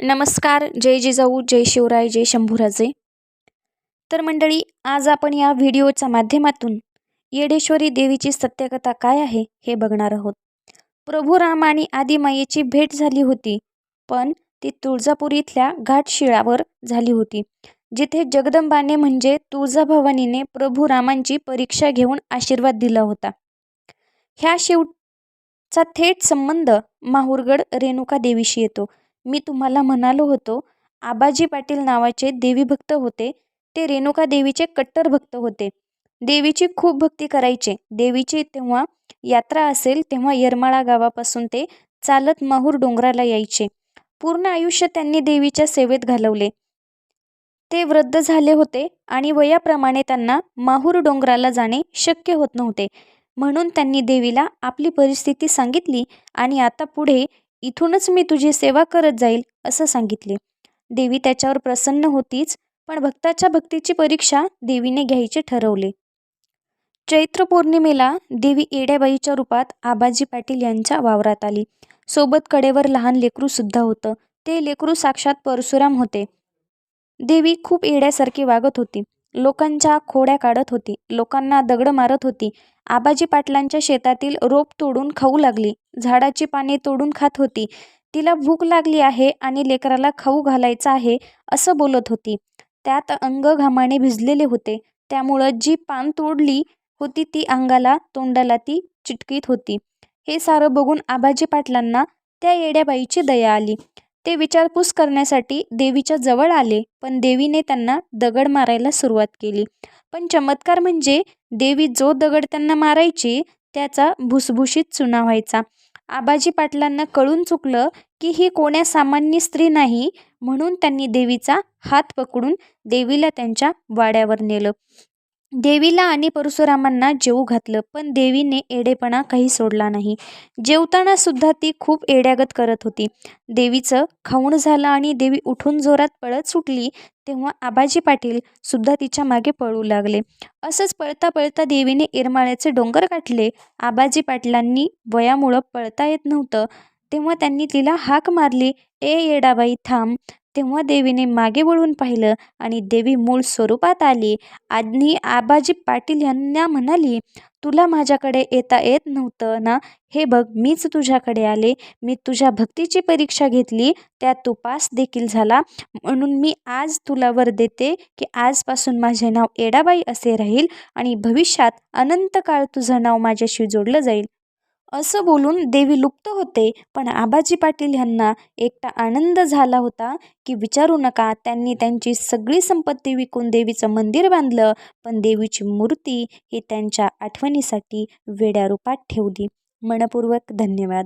नमस्कार जय जिजाऊ जय शिवराय जय शंभूराजे. तर मंडळी आज आपण या व्हिडिओच्या माध्यमातून येडेश्वरी देवीची सत्यकथा काय आहे हे बघणार आहोत. प्रभू राम आणि आदिमायेची भेट झाली होती पण ती तुळजापूर इथल्या घाटशिळावर झाली होती जिथे जगदंबाने म्हणजे तुळजाभवानीने प्रभू रामांची परीक्षा घेऊन आशीर्वाद दिला होता. ह्या शेवटचा थेट संबंध माहूरगड रेणुका देवीशी येतो. मी तुम्हाला म्हणालो होतो आबाजी पाटील नावाचे देवीभक्त होते ते रेणुका देवीचे कट्टर भक्त होते. देवीची खूप भक्ती करायचे. देवीची तेव्हा यात्रा असेल तेव्हा येरमाळा गावापासून ते चालत माहूर डोंगराला यायचे. पूर्ण आयुष्य त्यांनी देवीच्या सेवेत घालवले. ते वृद्ध झाले होते आणि वयाप्रमाणे त्यांना माहूर डोंगराला जाणे शक्य होत नव्हते. म्हणून त्यांनी देवीला आपली परिस्थिती सांगितली आणि आता पुढे इथूनच मी तुझी सेवा करत जाईल असं सांगितले. देवी त्याच्यावर प्रसन्न होतीच पण भक्ताच्या भक्तीची परीक्षा देवीने घ्यायचे ठरवले. चैत्र पौर्णिमेला देवी येड्याबाईच्या रूपात आबाजी पाटील यांच्या वावरात आली. सोबत कडेवर लहान लेकरू सुद्धा होतं. ते लेकरू साक्षात परशुराम होते. देवी खूप येड्यासारखी वागत होती. लोकांच्या खोड्या काढत होती. लोकांना दगड मारत होती. आबाजी पाटलांच्या शेतातील रोप तोडून खाऊ लागली. झाडाची पाने तोडून खात होती. तिला भूक लागली आहे आणि लेकराला खाऊ घालायचा आहे असं बोलत होती. त्यात अंग घामाने भिजलेले होते. त्यामुळं जी पान तोडली होती ती अंगाला तोंडाला ती चिटकीत होती. हे सारं बघून आबाजी पाटलांना त्या येड्याबाईची दया आली. ते विचारपूस करण्यासाठी देवीच्या जवळ आले पण देवीने त्यांना दगड मारायला सुरुवात केली. पण चमत्कार म्हणजे देवी जो दगड त्यांना मारायची त्याचा भुसभुशीत चुना व्हायचा. आबाजी पाटलांना कळून चुकलं की ही कोण्या सामान्य स्त्री नाही म्हणून त्यांनी देवीचा हात पकडून देवीला त्यांच्या वाड्यावर नेलं. देवीला आणि परशुरामांना जेवू घातलं पण देवीने एडेपणा काही सोडला नाही. जेवताना सुद्धा ती खूप एड्यागत करत होती. देवीचं खाऊण झालं आणि देवी उठून जोरात पळत सुटली तेव्हा आबाजी पाटील सुद्धा तिच्यामागे पळू लागले. असंच पळता पळता देवीने इरमाळ्याचे डोंगर गाठले. आबाजी पाटलांनी वयामुळं पळता येत नव्हतं तेव्हा त्यांनी तिला हाक मारली ए येडाबाई थांब. तेव्हा देवीने मागे वळून पाहिलं आणि देवी मूळ स्वरूपात आली. आणि आबाजी पाटील यांना म्हणाली तुला माझ्याकडे येता येत नव्हतं ना? हे बघ मीच तुझ्याकडे आले. मी तुझ्या भक्तीची परीक्षा घेतली. त्यात तू पास देखील झाला. म्हणून मी आज तुला वर देते की आजपासून माझे नाव एडाबाई असे राहील आणि भविष्यात अनंत काळ तुझं नाव माझ्याशी जोडलं जाईल. असं बोलून देवी लुप्त होते. पण आबाजी पाटील यांना एकटा आनंद झाला होता की विचारू नका त्यांनी त्यांची सगळी संपत्ती विकून देवीचं मंदिर बांधलं. पण देवीची मूर्ती ही त्यांच्या आठवणीसाठी वेड्या रूपात ठेवली. मनपूर्वक धन्यवाद.